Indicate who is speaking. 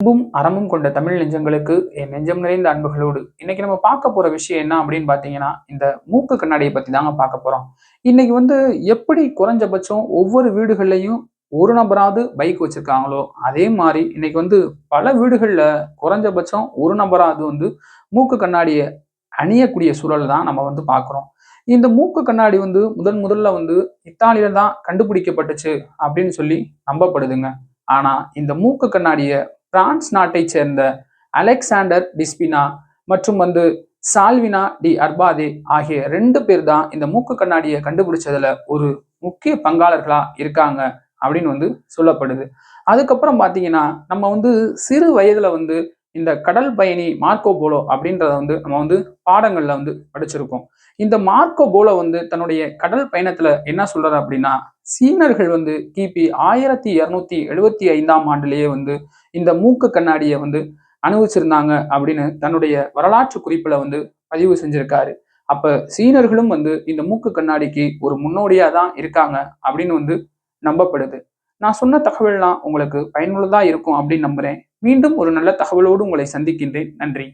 Speaker 1: அன்பும் அறமும் கொண்ட தமிழ் நெஞ்சங்களுக்கு என் நெஞ்சம் நிறைந்த அன்புகளோடு இன்னைக்கு நம்ம பார்க்க போற விஷயம் என்ன அப்படின்னு பாத்தீங்கன்னா இந்த மூக்கு கண்ணாடியை பத்தி தாங்க பார்க்க போறோம். இன்னைக்கு வந்து எப்படி குறைஞ்சபட்சம் ஒவ்வொரு வீடுகள்லையும் ஒரு நபராவது பைக் வச்சிருக்காங்களோ அதே மாதிரி இன்னைக்கு வந்து பல வீடுகளில் குறைஞ்சபட்சம் ஒரு நபராவது வந்து மூக்கு கண்ணாடியை அணியக்கூடிய சூழல் தான் நம்ம வந்து பார்க்குறோம். இந்த மூக்கு கண்ணாடி வந்து முதன் முதல்ல வந்து இத்தாலியில தான் கண்டுபிடிக்கப்பட்டுச்சு அப்படின்னு சொல்லி நம்பப்படுதுங்க. ஆனா இந்த மூக்கு கண்ணாடியை பிரான்ஸ் நாட்டை சேர்ந்த அலெக்சாண்டர் டிஸ்பினா மற்றும் வந்து சால்வினா டி அர்பாதே ஆகிய ரெண்டு பேர் தான் இந்த மூக்கு கண்ணாடியை கண்டுபிடிச்சதுல ஒரு முக்கிய பங்காளர்களா இருக்காங்க அப்படின்னு வந்து சொல்லப்படுது. அதுக்கப்புறம் பார்த்தீங்கன்னா நம்ம வந்து சிறு வயதுல வந்து இந்த கடல் பயணி மார்க்கோ போலோ அப்படின்றத வந்து நம்ம வந்து பாடங்கள்ல வந்து படிச்சிருக்கோம். இந்த மார்க்கோ போலோ வந்து தன்னுடைய கடல் பயணத்துல என்ன சொல்றாரு அப்படின்னா சீனர்கள் வந்து கிபி ஆயிரத்தி இரநூத்தி எழுபத்தி ஐந்தாம் ஆண்டுலேயே வந்து இந்த மூக்கு கண்ணாடியை வந்து அனுபவிச்சிருந்தாங்க அப்படின்னு தன்னுடைய வரலாற்று குறிப்பில் வந்து பதிவு செஞ்சிருக்காரு. அப்ப சீனர்களும் வந்து இந்த மூக்கு கண்ணாடிக்கு ஒரு முன்னோடியா தான் இருக்காங்க அப்படின்னு வந்து நம்பப்படுது. நான் சொன்ன தகவல்லாம் உங்களுக்கு பயனுள்ளதா இருக்கும் அப்படின்னு நம்புறேன். மீண்டும் ஒரு நல்ல தகவலோடு உங்களை சந்திக்கின்றேன். நன்றி.